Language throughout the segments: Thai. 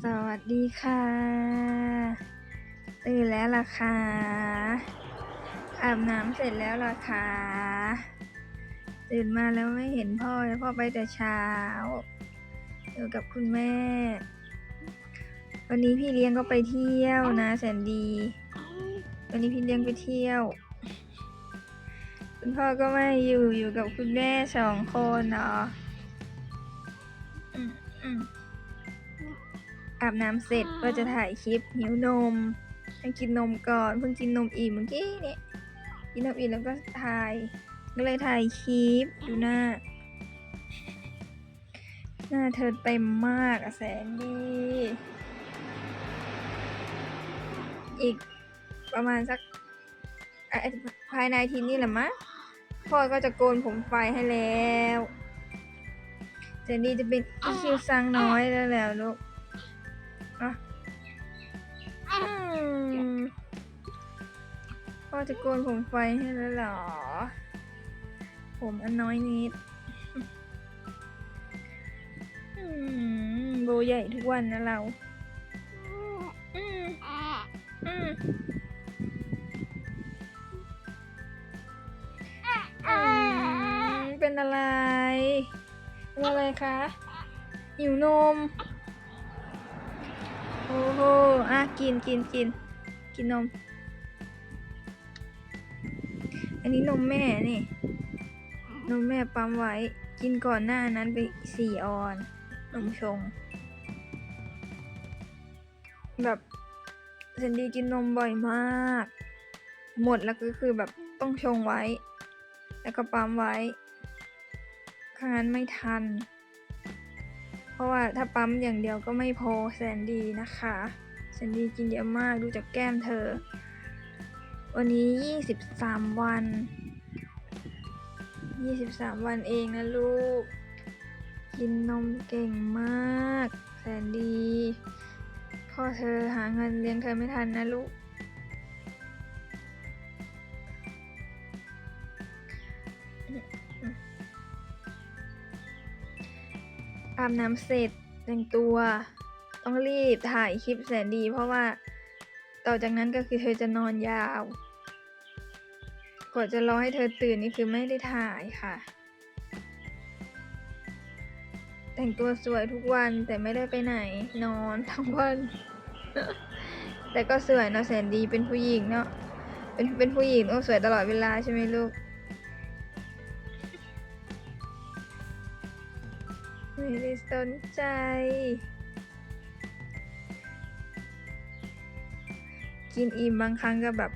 สวัสดีค่ะ ตื่นแล้วล่ะค่ะ อาบน้ำเสร็จแล้วล่ะค่ะ ตื่นมาแล้วไม่เห็นพ่อเลยพ่อไปแต่เช้า อยู่กับคุณแม่ วันนี้พี่เลี้ยงก็ไปเที่ยวนะแสนดี วันนี้พี่เลี้ยงไปเที่ยว คุณพ่อก็ไม่อยู่อยู่กับคุณแม่สองคนเนาะอืมอืม อาบน้ำเสร็จก็จะถ่ายคลิปหิวนมให้กินนมก่อนเพิ่งกินนมอิ่มเมื่อกี้เนี่ยกินนมอิ่มแล้วก็ถ่าย ก็เลยถ่ายคลิปดูหน้า หน้าเธอเต็มมากอะแสนดีอีกประมาณสักภายในทีนี้แหละมั้งพ่อก็จะโกนผมไฟให้แล้วแสนดีจะเป็นอีคิวซังน้อยแล้วแล้วลูก อะอพ่อจะโกนผมไฟให้แล้วเหรอ ผมอันน้อยนิดโบใหญ่ทุกวันนะเรา อืมอืมเป็นอะไร เป็นอะไรคะ หิวนม อ้โหอะกินกินกินกินนม อันนี้นมแม่นี่ นมแม่ปั๊มไว้ กินก่อนหน้านั้นไปสี่ออน นมชง แบบเซนดีกินนมบ่อยมาก หมดแล้วก็คือแบบต้องชงไว้ แล้วก็ปั๊มไว้ข้งนั้นไม่ทัน ราะว่าถ้าปั๊มอย่างเดียวก็ไม่พอแสนดีนะคะแสนดีกินเยอะมากดูจากแก้มเธอ วันนี้ 23 วัน 23 วันเองนะลูก กินนมเก่งมาก แสนดีพ่อเธอหาเงินเลี้ยงเธอไม่ทันนะลูก อาบน้ำเสร็จแต่งตัว ต้องรีบถ่ายคลิปแสนดี เพราะว่าต่อจากนั้นก็คือเธอจะนอนยาวกว่าจะรอให้เธอตื่นนี่คือไม่ได้ถ่ายค่ะ แต่งตัวสวยทุกวันแต่ไม่ได้ไปไหนนอนทั้งวัน แต่ก็สวยเนาะแสนดีเป็นผู้หญิงเนาะเป็นเป็นผู้หญิงต้องสวยตลอดเวลาใช่ไหมลูก ไม่ได้สนใจ กินอิ่มบางครั้งก็แบบ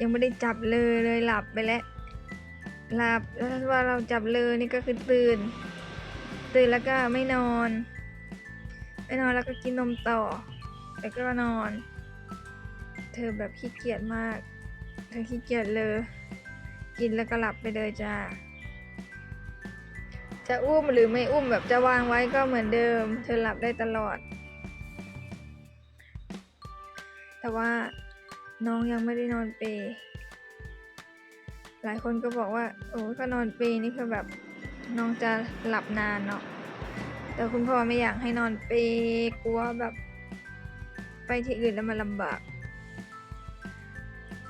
ยังไม่ได้จับเลยเลยหลับไปแล้ว หลับแล้วถ้าว่าเราจับเลยนี่ก็คือตื่น ตื่นแล้วก็ไม่นอน ไม่นอนแล้วก็กินนมต่อ แล้วก็นอน เธอแบบขี้เกียจมาก เธอขี้เกียจเลย กินแล้วก็หลับไปเลยจ้า จะอุ้มหรือไม่อุ้มแบบจะวางไว้ก็เหมือนเดิม เธอหลับได้ตลอด แต่ว่าน้องยังไม่ได้นอนเป หลายคนก็บอกว่า โอ้ก็นอนเปนี่คือแบบน้องจะหลับนานเนาะ แต่คุณพ่อไม่อยากให้นอนเปกลัวแบบ ไปที่อื่นแล้วมันลำบาก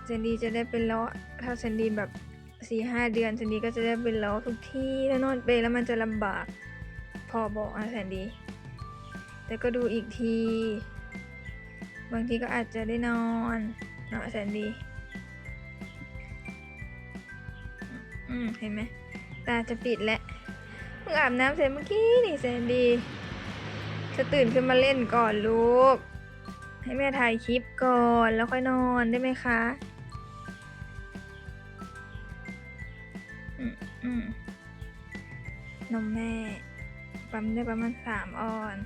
เซนดีจะได้เป็นล้อถ้าเซนดีแบบ สี่ห้าเดือนเซนดีก็จะได้เป็นล้อทุกที่ถ้านอนเปแล้วมันจะลำบากพอบอกนะแซนดี แต่ก็ดูอีกที บางทีก็อาจจะได้นอนเนาะแสนดี อืมเห็นไหมตาจะปิดแล้วเพิ่งอาบน้ำเสร็จเมื่อกี้นี่แสนดี จะตื่นขึ้นมาเล่นก่อนลูก ให้แม่ถ่ายคลิปก่อนแล้วค่อยนอนได้ไหมคะ อืมนมแม่ ปั๊มได้ประมาณสามออน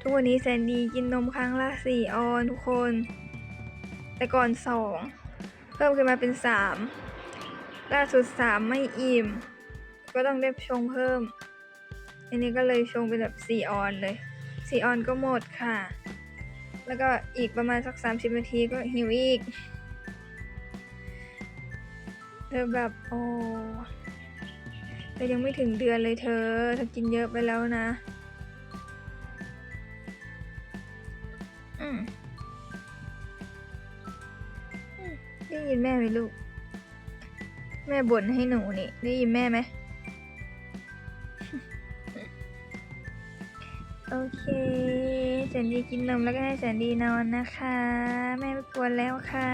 ทุกวันนี้แซนดีกินนมครั้งละสี่ออนทุกคน แต่ก่อนสองเพิ่มขึ้นมาเป็นสามล่าสุดสามไม่อิ่ม ก็ต้องได้ชงเพิ่ม อันนี้ก็เลยชงเป็นแบบสี่ออนเลยสี่ออนก็หมดค่ะ แล้วก็อีกประมาณสักสามสิบนาทีก็หิวอีก เธอแบบโอ้เธอยังไม่ถึงเดือนเลยเธอเธอกินเยอะไปแล้วนะ อืมได้ยินแม่ไหมลูก แม่บ่นให้หนูนี่ ได้ยินแม่ไหม โอเคแสนดีกินนมแล้วก็ให้แสนดีนอนนะคะ แม่ไม่กวนแล้วค่ะ